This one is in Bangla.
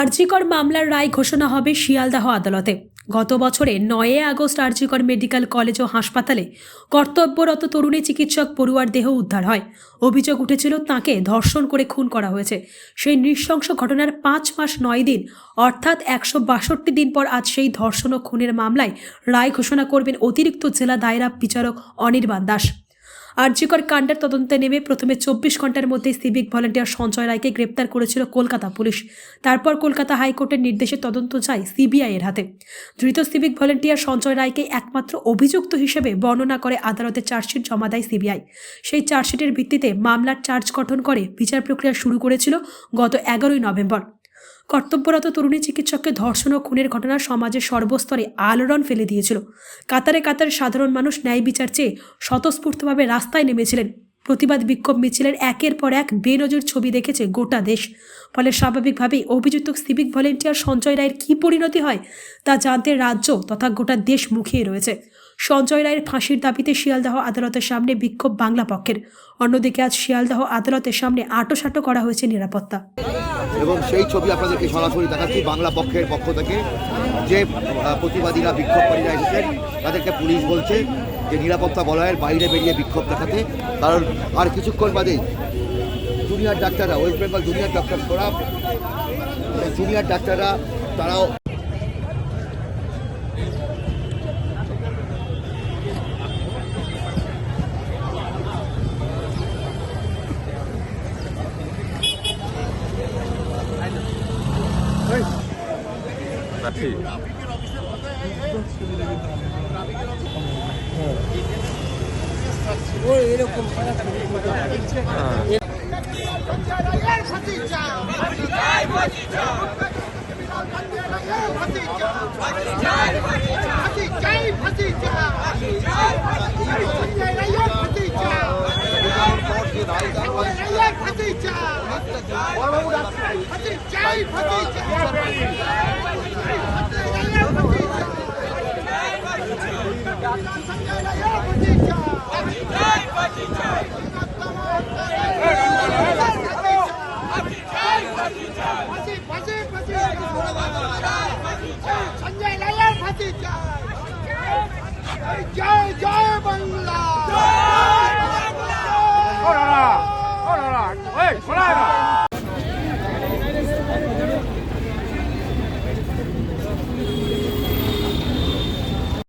আরজিকর মামলার রায় ঘোষণা হবে শিয়ালদাহ আদালতে। গত বছরে নয়ে আগস্ট আরজিকর মেডিকেল কলেজ ও হাসপাতালে কর্তব্যরত তরুণী চিকিৎসক পড়ুয়ার দেহ উদ্ধার হয়। অভিযোগ উঠেছিল তাকে ধর্ষণ করে খুন করা হয়েছে। সেই নৃশংস ঘটনার পাঁচ মাস নয় দিন, অর্থাৎ একশো বাষট্টি দিন পর আজ সেই ধর্ষণ ও খুনের মামলায় রায় ঘোষণা করবেন অতিরিক্ত জেলা দায়রা বিচারক অনির্বাণ দাস। আরজিকর কাণ্ডের তদন্তে নেমে প্রথমে চব্বিশ ঘণ্টার মধ্যে সিভিক ভলেন্টিয়ার সঞ্জয় রায়কে গ্রেপ্তার করেছিল কলকাতা পুলিশ। তারপর কলকাতা হাইকোর্টের নির্দেশে তদন্ত যায় সিবিআই এর হাতে। ধৃত সিভিক ভলেন্টিয়ার সঞ্জয় রায়কে একমাত্র অভিযুক্ত হিসেবে বর্ণনা করে আদালতে চার্জশিট জমা দেয় সিবিআই। সেই চার্জশিটের ভিত্তিতে মামলার চার্জ গঠন করে বিচার প্রক্রিয়া শুরু করেছিল গত এগারোই নভেম্বর। কর্তব্যরত তরুণী চিকিৎসককে ধর্ষণ ও খুনের ঘটনা সমাজের সর্বস্তরে আলোড়ন ফেলে দিয়েছিল। কাতারে কাতারে সাধারণ মানুষ ন্যায় বিচার চেয়ে স্বতঃস্ফূর্তভাবে রাস্তায় নেমেছিলেন। প্রতিবাদ বিক্ষোভ মিছিলের একের পর এক বেনজুর ছবি দেখেছে গোটা দেশ। ফলে স্বাভাবিকভাবেই অভিযুক্ত সিভিক ভলেন্টিয়ার সঞ্জয় রায়ের কী পরিণতি হয় তা জানতে রাজ্য তথা গোটা দেশ মুখিয়ে রয়েছে। সঞ্জয় রায়ের ফাঁসির দাবিতে শিয়ালদাহ আদালতের সামনে বিক্ষোভ বাংলা পক্ষের। অন্যদিকে আজ শিয়ালদাহ আদালতের সামনে আটোসাটো করা হয়েছে নিরাপত্তা। এবং সেই ছবি আপনাদেরকে সরাসরি দেখাচ্ছি বাংলা পক্ষের পক্ষ থেকে। যে প্রতিবাদীরা বিক্ষোভকারীরা এসেছেন, তাদেরকে পুলিশ বলছে যে নিরাপত্তা বলয়ের বাইরে বেরিয়ে বিক্ষোভ দেখাতে। কারণ আর কিছুক্ষণ বাদে জুনিয়র ডাক্তাররা, ওয়েস্ট বেঙ্গল জুনিয়র ফোরাম এই জুনিয়র ডাক্তাররা, তারাও আছি। ফাঁসি হ্যাঁ। চাই ফাঁসি চাই 过来了。